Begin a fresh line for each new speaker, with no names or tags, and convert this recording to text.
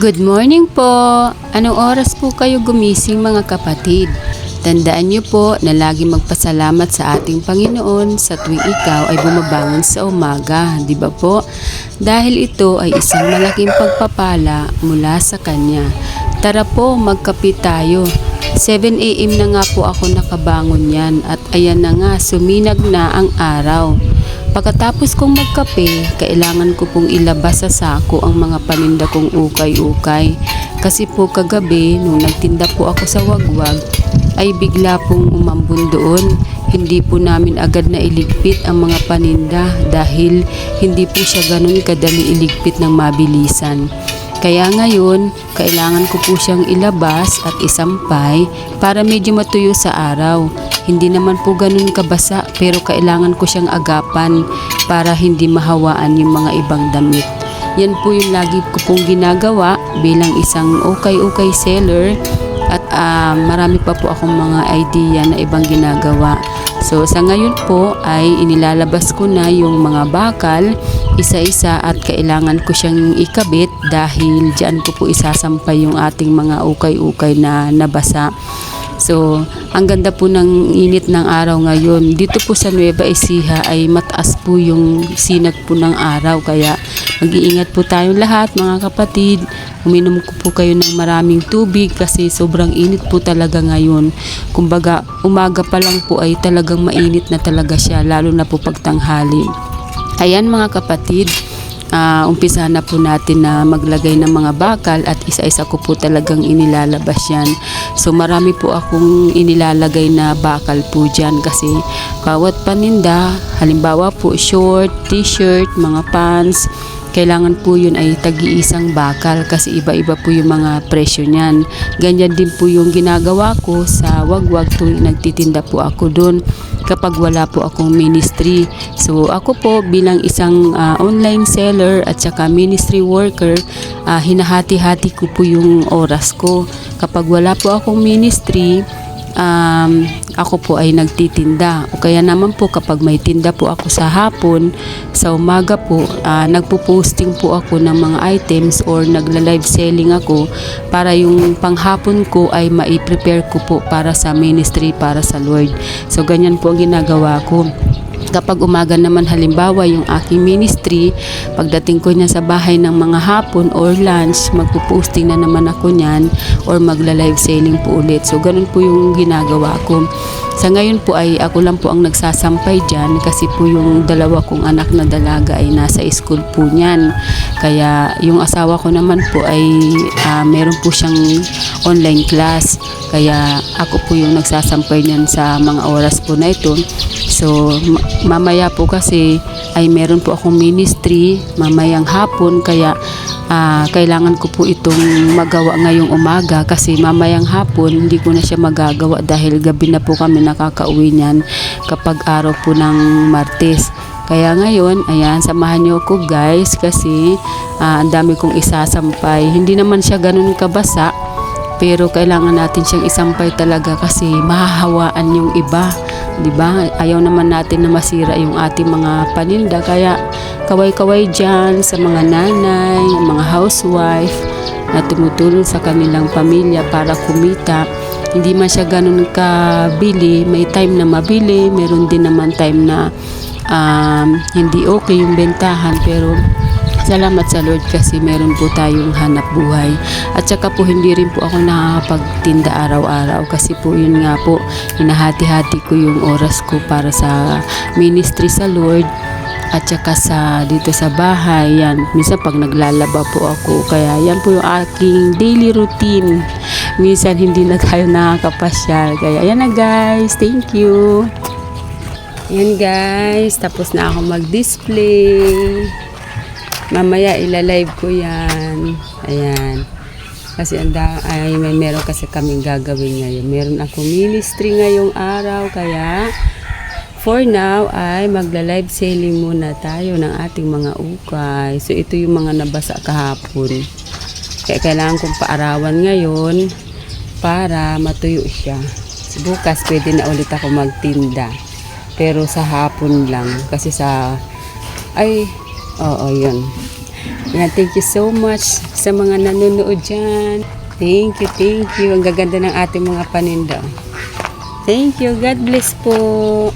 Good morning po! Anong oras po kayo gumising mga kapatid? Tandaan niyo po na lagi magpasalamat sa ating Panginoon sa tuwing ikaw ay bumabangon sa umaga, di ba po? Dahil ito ay isang malaking pagpapala mula sa Kanya. Tara po, magkape tayo. 7 a.m. na nga po ako nakabangon yan at ayan na nga, suminag na ang araw. Pagkatapos kong magkape, kailangan ko pong ilabas sa sako ang mga paninda kong ukay-ukay. Kasi po kagabi, nung nagtinda po ako sa wagwag, ay bigla pong umambun doon. Hindi po namin agad na iligpit ang mga paninda dahil hindi po siya ganun kadali iligpit ng mabilisan. Kaya ngayon, kailangan ko po siyang ilabas at isampay para medyo matuyo sa araw. Hindi naman po ganun kabasa pero kailangan ko siyang agapan para hindi mahawaan yung mga ibang damit. Yan po yung lagi ko pong ginagawa bilang isang okay-okay seller at ah, marami pa po akong mga idea na ibang ginagawa. So sa ngayon po ay inilalabas ko na yung mga bakal isa-isa at kailangan ko siyang ikabit dahil diyan ko po isasampay yung ating mga ukay-ukay na nabasa. So, ang ganda po ng init ng araw ngayon. Dito po sa Nueva Ecija ay mataas po yung sinag po ng araw. Kaya mag-iingat po tayong lahat mga kapatid. Uminom ko po kayo ng maraming tubig kasi sobrang init po talaga ngayon. Kumbaga, umaga pa lang po ay talagang mainit na talaga siya lalo na po pagtanghali. Ayan mga kapatid, ah, umpisa na po natin na maglagay ng mga bakal at isa-isa ko po talagang inilalabas yan. So marami po akong inilalagay na bakal po dyan kasi bawat paninda, halimbawa po short, t-shirt, mga pants, kailangan po yun ay tagi-isang bakal kasi iba-iba po yung mga presyo niyan. Ganyan din po yung ginagawa ko sa wagwag tuwing nagtitinda po ako doon kapag wala po akong ministry. So ako po bilang isang ah, online seller at saka ministry worker, ah, hinahati-hati ko po yung oras ko. Kapag wala po akong ministry, um, ako po ay nagtitinda. O kaya naman po kapag may tinda po ako sa hapon, sa umaga po, ah, nagpo-posting po ako ng mga items or nagla-live selling ako para yung panghapon ko ay mai-prepare ko po para sa ministry, para sa Lord. So ganyan po ang ginagawa ko. Kapag umaga naman halimbawa yung aking ministry, pagdating ko niya sa bahay ng mga hapon or lunch, magpo-posting na naman ako niyan or magla-live selling po ulit. So ganun po yung ginagawa ko. Sa ngayon po ay ako lang po ang nagsasampay dyan kasi po yung dalawa kong anak na dalaga ay nasa school po niyan. Kaya yung asawa ko naman po ay ah, meron po siyang online class. Kaya ako po yung nagsasampay niyan sa mga oras po na ito. So ma- mamaya po kasi ay meron po akong ministry mamayang hapon kaya ah, kailangan ko po itong magawa ngayong umaga kasi mamayang hapon hindi ko na siya magagawa dahil gabi na po kami nakakauwi niyan kapag araw po ng Martes. Kaya ngayon, ayan, samahan niyo ako guys kasi ah, ang dami kong isasampay. Hindi naman siya ganun kabasa pero kailangan natin siyang isampay talaga kasi mahahawaan yung iba. 'Di ba? Ayaw naman natin na masira yung ating mga paninda kaya kaway-kaway diyan sa mga nanay, mga housewife na tumutulong sa kanilang pamilya para kumita. Hindi man siya ganun kabili, may time na mabili, meron din naman time na um, hindi okay yung bentahan pero Salamat sa Lord kasi meron po tayong hanap buhay. At saka po hindi rin po ako nakakapagtinda araw-araw kasi po yun nga po, hinahati-hati ko yung oras ko para sa ministry sa Lord at saka sa dito sa bahay. Yan minsan pag naglalaba po ako kaya yan po yung aking daily routine. Minsan hindi na tayo nakakapasyal. Kaya yan na guys thank you. Yan guys tapos na ako mag-display Mamaya ilalive ko yan. Ayan. Kasi anda ay may meron kasi kaming gagawin ngayon. Meron ako ministry ngayong araw kaya for now ay magla-live selling muna tayo ng ating mga ukay. So ito yung mga nabasa kahapon. Kaya kailangan kong paarawan ngayon para matuyo siya. Bukas pwede na ulit ako magtinda. Pero sa hapon lang kasi sa ay Oo, yun. Yan, thank you so much sa mga nanonood dyan. Thank you, thank you. Ang gaganda ng ating mga paninda. Thank you. God bless po.